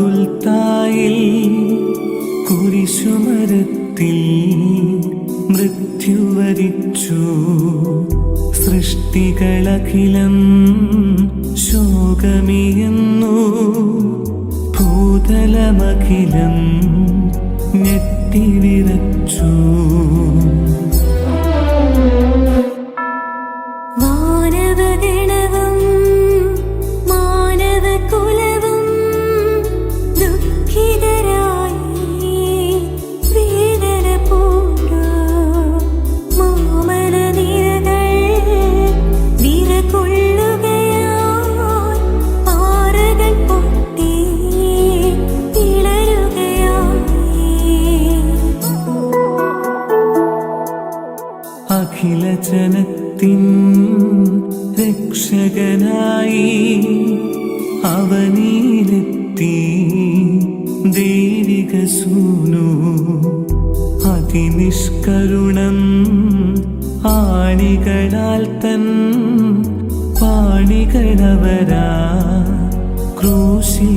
ഗാഗുൽത്തായിൽ കുരിശുമരത്തിൽ മൃത്യുവരിച്ചു സൃഷ്ടികളഖിലം ശോകമിയുന്നു. ഭൂതലമഖിലം ഞെട്ടിവിറച്ചു. പിളരുകയായി അഖില ജനത്തിൻ രക്ഷകനായി അവനിലെത്തി. ദേവിക സൂനു അതിനിഷ്കരുണം ആണികളാൽ തൻ പാണികളവരാ ക്രൂശിൽ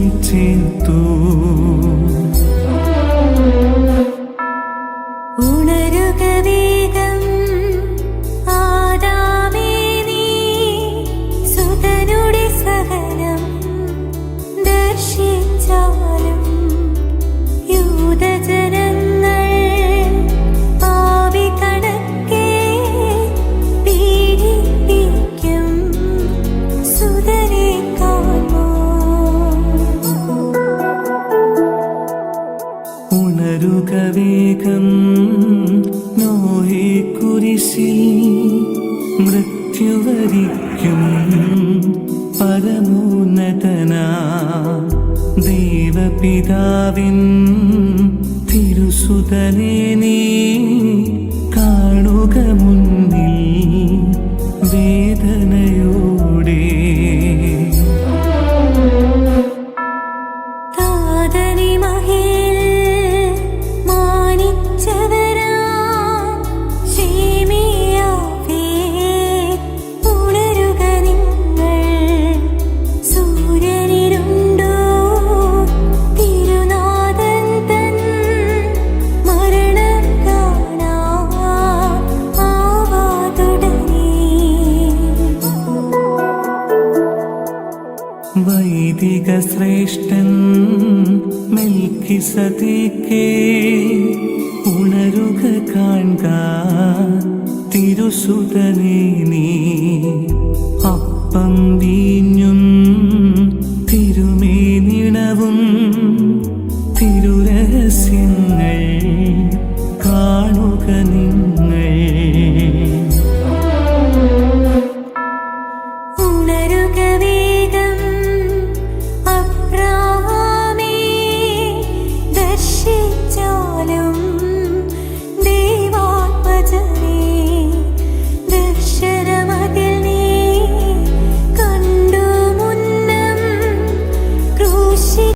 നോഹി നോഹേ കുരിശിൽ മൃത്യുവരിക്കും പരമോന്നതന ദൈവപിതാവിൻ തിരുസുതനേ നീ വൈദിക ശ്രേഷ്ഠൻ മെൽക്കി സതിക്കേ ഉണരുക കാണുക തിരുസുതനേ നീ. അപ്പം വീഞ്ഞും തിരുമേനിണവും തിരുരഹസ്യങ്ങൾ കാണുക നിങ്ങൾ. ഉണരുകവേ alem